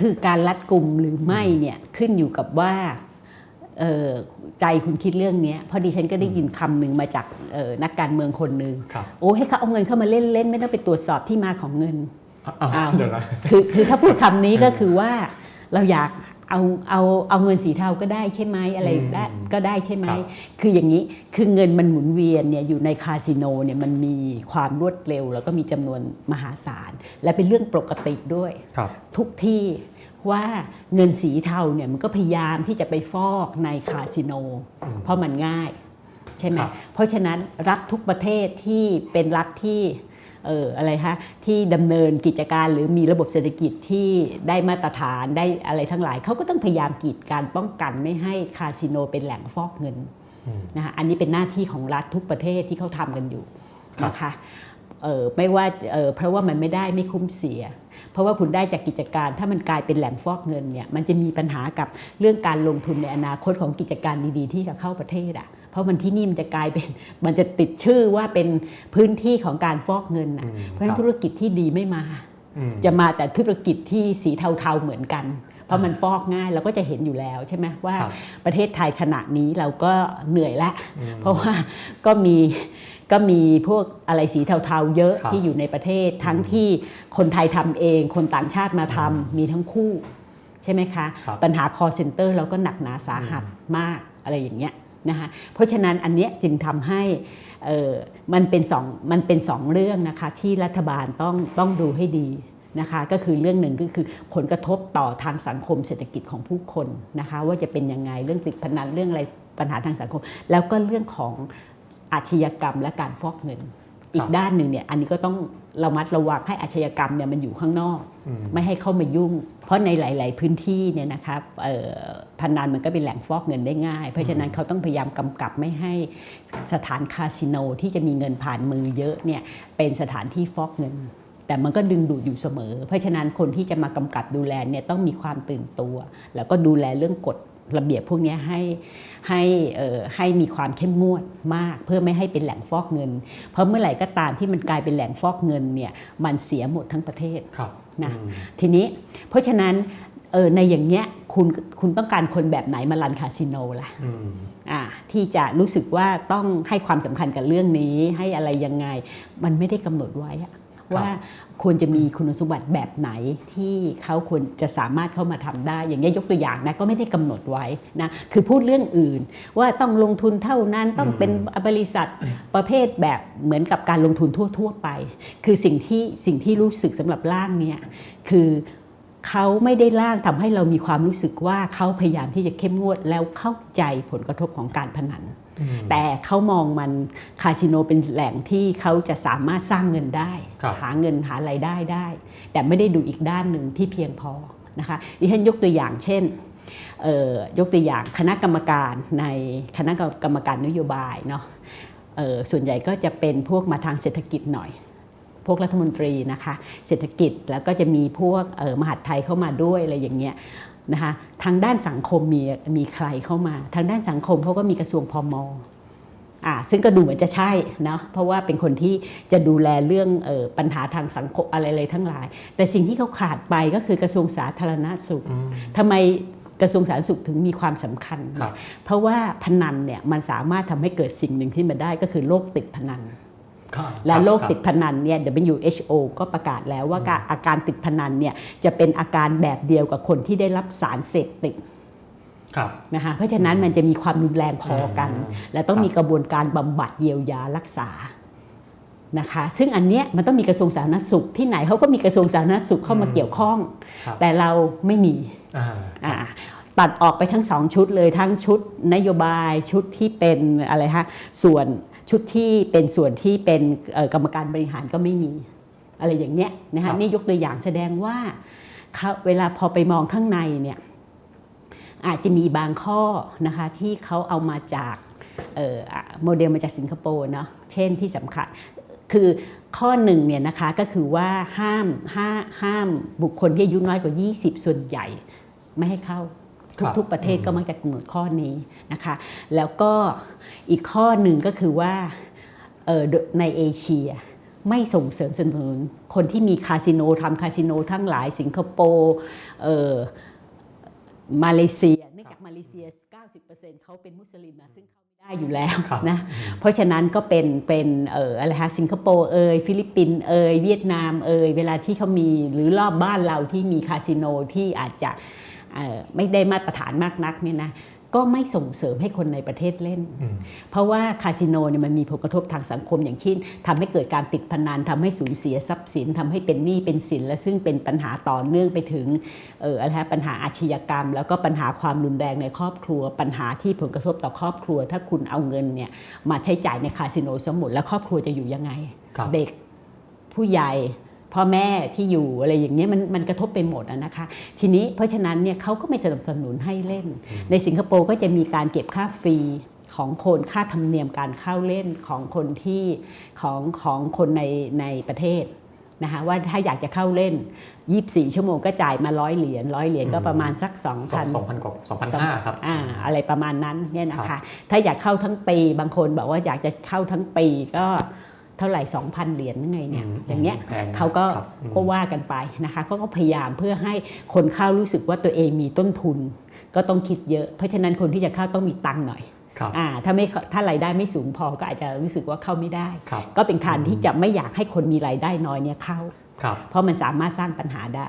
คือการรัดกลุ่มหรือไม่เนี่ยขึ้นอยู่กับว่าเอ่อใจคุณคิดเรื่องเนี้ยเพราะดิฉันก็ได้ยินคำหนึ่งมาจากเอ่อนักการเมืองคนหนึ่งครับโอ้ให้เขาเอาเงินเข้ามาเล่นเล่นไม่ต้องไปตรวจสอบที่มาของเงินอ้าวอ้าวเดี๋ยวนะคือคือถ้าพูดคำนี้ก็คือว่าเราอยาก เอาเอาเอาเงินสีเทาก็ได้ใช่ไหมอะไรอืมได้ก็ได้ใช่ไหมครับคืออย่างนี้คือเงินมันหมุนเวียนเนี่ยอยู่ในคาสิโนเนี่ยมันมีความรวดเร็ว แล้วก็มีจำนวนมหาศาล และเป็นเรื่องปกติด้วยครับทุกที่ว่าเงินสีเทาเนี่ยมันก็พยายามที่จะไปฟอกในคาสิโนอืมเพราะมันง่ายใช่ไหมครับเพราะฉะนั้นรัฐทุกประเทศที่เป็นรัฐที่เอออะไรฮะที่ดำเนินกิจการหรือมีระบบเศรษฐกิจที่ได้มาตรฐานได้อะไรทั้งหลายเขาก็ต้องพยายามกีดการป้องกันไม่ให้คาสิโนเป็นแหล่งฟอกเงินอืมนะคะอันนี้เป็นหน้าที่ของรัฐทุกประเทศที่เขาทำกันอยู่ครับนะคะเออไม่ว่าเออเพราะว่ามันไม่ได้ไม่คุ้มเสีย เพราะว่าคุณได้จากกิจการถ้ามันกลายเป็นแหล่งฟอกเงินเนี่ยมันจะมีปัญหากับเรื่องการลงทุนในอนาคตของกิจการดีๆ ที่จะเข้าประเทศอะ เพราะมันที่นี่มันจะกลายเป็นมันจะติดชื่อว่าเป็นพื้นที่ของการฟอกเงินอะอืมเพราะฉะนั้นครับธุรกิจที่ดีไม่มาอืมจะมาแต่ธุรกิจที่สีเทาๆเหมือนกันเพราะมันฟอกง่ายเราก็จะเห็นอยู่แล้วใช่ไหมว่าครับประเทศไทยขณะนี้เราก็เหนื่อยละอืมเพราะว่าก็มีก็มีพวกอะไรสีเทาๆเยอะครับที่อยู่ในประเทศทั้งที่คนไทยทำเอง คนต่างชาติมาทำมีทั้งคู่ ใช่ไหมคะครับปัญหา call center เราก็หนักหนาสาหัสมากอะไรอย่างเงี้ย นะคะเพราะฉะนั้นอันเนี้ยจึงทำให้เอ่อมันเป็นสองมันเป็นสองเรื่องนะคะที่รัฐบาลต้องต้องดูให้ดีนะคะก็คือเรื่องหนึ่งก็คือผลกระทบต่อทางสังคมเศรษฐกิจของผู้คนนะคะว่าจะเป็นยังไงเรื่องติดพนันเรื่องอะไรปัญหาทางสังคม แล้วก็เรื่องของอาชญากรรมและการฟอกเงิน อีกด้านหนึ่งเนี่ยอันนี้ก็ต้องระมัดระวังให้อาชญากรรมเนี่ยมันอยู่ข้างนอกอืมไม่ให้เข้ามายุ่ง เพราะในหลาย ๆ พื้นที่เนี่ยนะครับพนันมันก็เป็นแหล่งฟอกเงินได้ง่าย เพราะฉะนั้นเขาต้องพยายามกำกับไม่ให้สถานคาสิโนที่จะมีเงินผ่านมือเยอะเนี่ยเป็นสถานที่ฟอกเงินแต่มันก็ดึงดูดอยู่เสมอ เพราะฉะนั้นคนที่จะมากำกับดูแลเนี่ยต้องมีความตื่นตัว แล้วก็ดูแลเรื่องกฎระเบียบพวกนี้ให้ให้ให้มีความเข้มงวดมาก เพื่อไม่ให้เป็นแหล่งฟอกเงิน เพราะเมื่อไหร่ก็ตามที่มันกลายเป็นแหล่งฟอกเงินเนี่ยมันเสียหมดทั้งประเทศครับ นะอืมทีนี้เพราะฉะนั้นเออในอย่างเนี้ยคุณคุณต้องการคนแบบไหนมารันคาสิโนล่ะอืมอ่าที่จะรู้สึกว่าต้องให้ความสำคัญกับเรื่องนี้ให้อะไรยังไง มันไม่ได้กำหนดไว้อะ ว่าควรจะมีคุณสมบัติแบบไหนที่เขาควรจะสามารถเข้ามาทำได้ อย่างเงี้ยยกตัวอย่างนะก็ไม่ได้กำหนดไว้นะคือพูดเรื่องอื่น ว่าต้องลงทุนเท่านั้นต้องเป็นบริษัทประเภทแบบเหมือนกับการลงทุนทั่ว ๆ ไป คือสิ่งที่สิ่งที่รู้สึกสำหรับร่างเนี่ยคือเขาไม่ได้ร่างทำให้เรามีความรู้สึกว่าเขาพยายามที่จะเข้มงวดแล้วเข้าใจผลกระทบของการพนันอืม แต่เขามองมันคาสิโนเป็นแหล่งที่เขาจะสามารถสร้างเงินได้ครับหาเงินหารายได้ได้ แต่ไม่ได้ดูอีกด้านหนึ่งที่เพียงพอนะคะดิฉันยกตัวอย่างเช่นเอ่อยกตัวอย่างคณะกรรมการในคณะกรรมการนโยบายเนาะเอ่อส่วนใหญ่ก็จะเป็นพวกมาทางเศรษฐกิจหน่อย พวกรัฐมนตรีนะคะเศรษฐกิจแล้วก็จะมีพวกเอ่อมหาดไทยเข้ามาด้วยอะไรอย่างเงี้ยนะคะทางด้านสังคมมีมีใครเข้ามา ทางด้านสังคมเขาก็มีกระทรวงพมอ่าซึ่งก็ดูเหมือนจะใช่เนาะเพราะว่าเป็นคนที่จะดูแลเรื่องเออปัญหาทางสังคมอะไรเลยทั้งหลาย แต่สิ่งที่เขาขาดไปก็คือกระทรวงสาธารณสุขอืมทำไมกระทรวงสาธารณสุขถึงมีความสำคัญครับเพราะว่าพนันเนี่ยมันสามารถทำให้เกิดสิ่งหนึ่งที่มาได้ก็คือโรคติดพนันครับ และโรครับติดพนันเนี่ย WHO ก็ประกาศแล้วว่าการอาการติดพนันเนี่ยจะเป็นอาการแบบเดียวกับคนที่ได้รับสารเสพติดครับนะคะเพราะฉะนั้นมันจะมีความรุนแรงพอกันอืมและต้องครับมีกระบวนการบำบัดเยียวยารักษานะคะซึ่งอันเนี้ยมันต้องมีกระทรวงสาธารณสุขที่ไหนเขาก็มีกระทรวงสาธารณสุขเข้ามาเกี่ยวข้องครับแต่เราไม่มีอ่าอ่าตัดออกไปทั้งสองชุดเลยทั้งชุดนโยบายชุดที่เป็นอะไรฮะส่วน ชุดที่เป็นส่วนที่เป็นเอ่อกรรมการบริหารก็ไม่มีอะไรอย่างเงี้ยนะครัฮะบนี่ยกตัวอย่างแสดงว่าเขาเวลาพอไปมองข้างในเนี่ยอาจจะมีบางข้อนะคะที่เขาเอามาจากเอ่ออะโมเดลมาจากสิงคโปร์เนาะเช่นที่สำคัญคือข้อหนึ่งเนี่ยนะคะก็คือว่าห้ามห้าห้ามบุคคลที่อายุน้อยกว่า 20 ส่วนใหญ่ไม่ให้เข้าครับ ทุกๆประเทศอืมก็มักจะกำหนดข้อนี้นะคะ แล้วก็อีกข้อหนึ่งก็คือว่าเอ่อในเอเชียไม่ส่งเสริมสนับสนุนคนที่มีคาสิโนทำคาสิโนทั้งหลายสิงคโปร์เอ่อมาเลเซีย เนื่องจากมาเลเซีย 90%เขาเป็นมุสลิมนะซึ่งเขาไม่ได้อยู่แล้วครับนะเพราะฉะนั้นก็เป็นเป็นเอ่ออะไรฮะสิงคโปร์เอยฟิลิปปินส์เอยเวียดนามเอยเวลาที่เขามีหรือรอบบ้านเราที่มีคาสิโนที่อาจจะเอ่อ ไม่ได้มาตรฐานมากนักเนี่ยนะก็ไม่ส่งเสริมให้คนในประเทศเล่นอืมเพราะว่าคาสิโนเนี่ยมันมีผลกระทบทางสังคมอย่างเช่นทำให้เกิดการติดพนันทำให้สูญเสียทรัพย์สินทำให้เป็นหนี้เป็นสินและซึ่งเป็นปัญหาต่อเนื่องไปถึงเอ่ออะไรฮะปัญหาอาชญากรรม แล้วก็ปัญหาความรุนแรงในครอบครัว ปัญหาที่ผลกระทบต่อครอบครัว ถ้าคุณเอาเงินเนี่ยมาใช้จ่ายในคาสิโนสมหมดแล้วครอบครัวจะอยู่ยังไงครับเด็กผู้ใหญ่ พ่อแม่ที่อยู่อะไรอย่างเงี้ยมันมันกระทบไปหมดอะนะคะ ทีนี้เพราะฉะนั้นเนี่ยเขาก็ไม่สนับสนุนให้เล่น ในสิงคโปร์ก็จะมีการเก็บค่าฟรีของคนค่าธรรมเนียมการเข้าเล่นของคนที่ของของคนในในประเทศนะคะว่าถ้าอยากจะเข้าเล่น 24 ชั่วโมงก็จ่ายมาร้อยเหรียญร้อยเหรียญก็ประมาณสักสอง2,000สองพันกว่าสองพันห้าครับอ่าอะไรประมาณนั้นเนี่ยนะครัคะบถ้าอยากเข้าทั้งปี บางคนบอกว่าอยากจะเข้าทั้งปีก็ เท่าไหร่ 2,000 เหรียญยังไงเนี่ยอืมอย่างเงี้ยแพงนะเขาก็ครับอืมก็ว่ากันไปนะคะเขาก็พยายามเพื่อให้คนเข้ารู้สึกว่าตัวเองมีต้นทุน ก็ต้องคิดเยอะ เพราะฉะนั้นคนที่จะเข้าต้องมีตังค์หน่อยครับอ่าถ้าไม่ถ้ารายได้ไม่สูงพอก็อาจจะรู้สึกว่าเข้าไม่ได้ครับก็เป็นการที่จะไม่อยากให้คนมีรายได้น้อยเนี่ยเข้าครับ เพราะมันสามารถสร้างปัญหาได้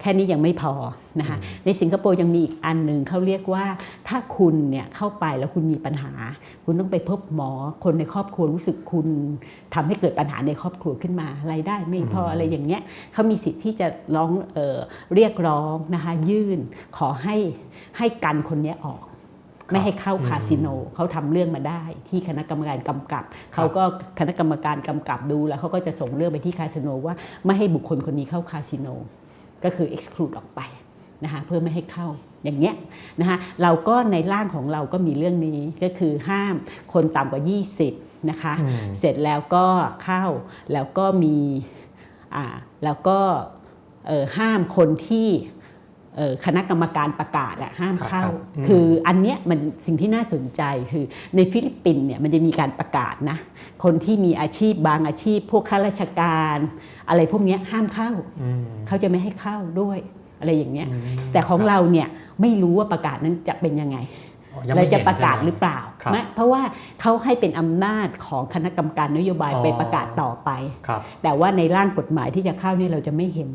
แค่นี้ยังไม่พอนะคะอืมในสิงคโปร์ยังมีอีกอันหนึ่งเขาเรียกว่าถ้าคุณเนี่ยเข้าไปแล้วคุณมีปัญหา คุณต้องไปพบหมอคนในครอบครัวรู้สึกคุณทำให้เกิดปัญหาในครอบครัวขึ้นมารายได้ไม่พออะไรอย่างเงี้ยเขามีสิทธิ์ที่จะร้องเออเรียกร้องนะคะยื่นขอให้ให้กันคนเนี้ยออก ไม่ให้เข้าคาสิโนเขาทำเรื่องมาได้ ที่คณะกรรมการกำกับเขาก็คณะกรรมการกำกับดูแล้วเขาก็จะส่งเรื่องไปที่คาสิโนว่าไม่ให้บุคคลคนนี้เข้าคาสิโนก็คือ exclude ออกไปนะคะเพื่อไม่ให้เข้าอย่างเงี้ยนะคะเราก็ในร่างของเราก็มีเรื่องนี้ก็คือห้ามคนต่ำกว่า 20นะคะอืมเสร็จแล้วก็เข้าแล้วก็มีอ่าแล้วก็เอ่อห้ามคนที่เอ่อ คณะกรรมการประกาศอะห้ามเข้าครับครับอืมคืออันเนี้ยมันสิ่งที่น่าสนใจคือในฟิลิปปินส์เนี่ยมันจะมีการประกาศนะ คนที่มีอาชีพบางอาชีพ พวกข้าราชการ อะไรพวกเนี้ยห้ามเข้าอืมเขาจะไม่ให้เข้าด้วยอะไรอย่างเงี้ยอืมแต่ของเราเนี่ยไม่รู้ว่าประกาศนั้นจะเป็นยังไงอ๋อยังเราไม่จะห็นประกาศใช่ไมหรือเปล่าครับไม่เพราะว่าเขาให้เป็นอำนาจของคณะกรรมการนโยบายอ๋อไปประกาศต่อไปครับแต่ว่าในร่างกฎหมายที่จะเข้าเนี่ยเราจะไม่เห็น